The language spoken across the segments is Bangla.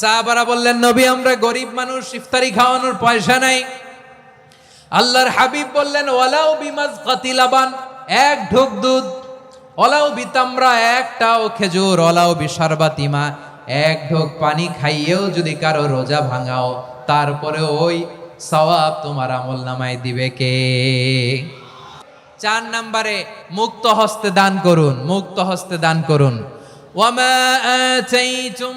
সাহাবারা বললেন, নবী, আমরা গরিব মানুষ, ইফতারি খাওয়ানোর পয়সা নাই। আল্লাহর হাবিব বললেন, ওয়ালাউ বিমাজ কাতিলাবান, এক ঢুক দুধ ওলাও বিতামরা, একটাও খেজুর ওলাও বিশারবাতিমা, এক ঢোক পানি খাইয়েও যদি কারও রোজা ভাঙাও তারপরে ওই সওয়াব তোমার আমল নামায় দিবে কে? চার নাম্বারে, মুক্ত হস্তে দান করুন, মুক্ত হস্তে দান করুন। ওয়ামা আতাইতুম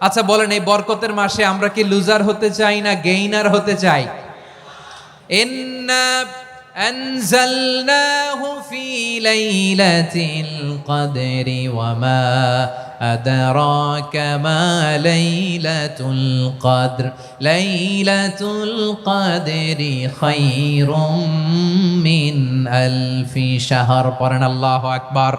আচ্ছা বলেন এই বরকতের মাসে আমরা কি লুজার হতে চাই না গেইনার হতে চাই ইন্না أنزلناه في ليلة القدر وما أدراك ما ليلة القدر ليلة القدر خير من ألف شهر قرن الله أكبر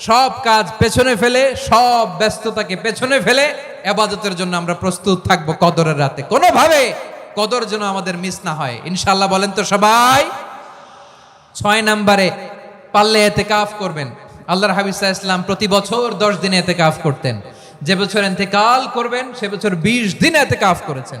সব কাজ পেছনে ফেলে, সব ব্যস্ততাকে পেছনে ফেলে আবাদতের জন্য আমরা প্রস্তুত থাকব কদরের রাতে। কোনোভাবে কদর যেন আমাদের মিস না হয়। ইনশাল্লাহ বলেন তো সবাই। ছয় নম্বরে, পারলে এতে কাফ করবেন। আল্লাহর হাবিসা ইসলাম প্রতি বছর দশ দিনে এতে কাফ করতেন। যে বছর এতেকাল করবেন, সে বছর বিশ দিন এতে কাফ করেছেন।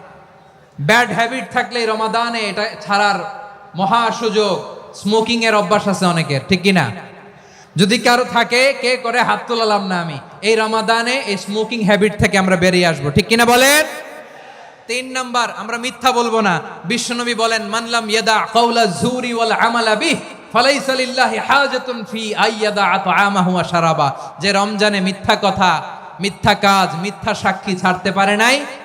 ব্যাড হ্যাবিট থাকলে রমাদানে এটা ছাড়ার মহা সুযোগ। স্মোকিং এর অভ্যাস আছে অনেকের, ঠিক কিনা? যদি কারও থাকে, কে করে হাত তোলালাম না আমি, এই রমাদানে এই স্মোকিং হ্যাবিট থেকে আমরা বেরিয়ে আসব, ঠিক কিনা বলেন? তিন নাম্বার, আমরা মিথ্যা বলব না। বিশ্বনবী বলেন মানলাম ইয়াদা কাউলা জুরি ওয়াল আমালা বিহ, ফালাইসা লিল্লাহি হাজাতুন ফি আইয়াদা আতআমাহু ওয়া শারাবা। যে রমজানে মিথ্যা কথা, মিথ্যা কাজ, মিথ্যা সাক্ষী ছাড়তে পারে নাই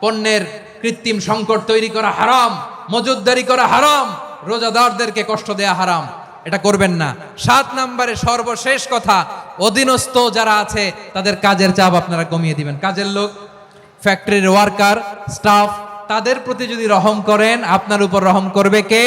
পণ্যের কৃত্রিম সংকট তৈরি করা হারাম মজুদদারি করা হারাম, রোজাদারদেরকে কষ্ট দেয়া হারাম। এটা করবেন না। সাত নম্বরে সর্বশেষ কথা, অধীনস্থ যারা আছে, তাদের কাজের চাপ আপনারা কমিয়ে দিবেন। কাজের লোক, ফ্যাক্টরির ওয়ার্কার, স্টাফ, তাদের প্রতি যদি রহম করেন, আপনার উপর রহম করবে কে?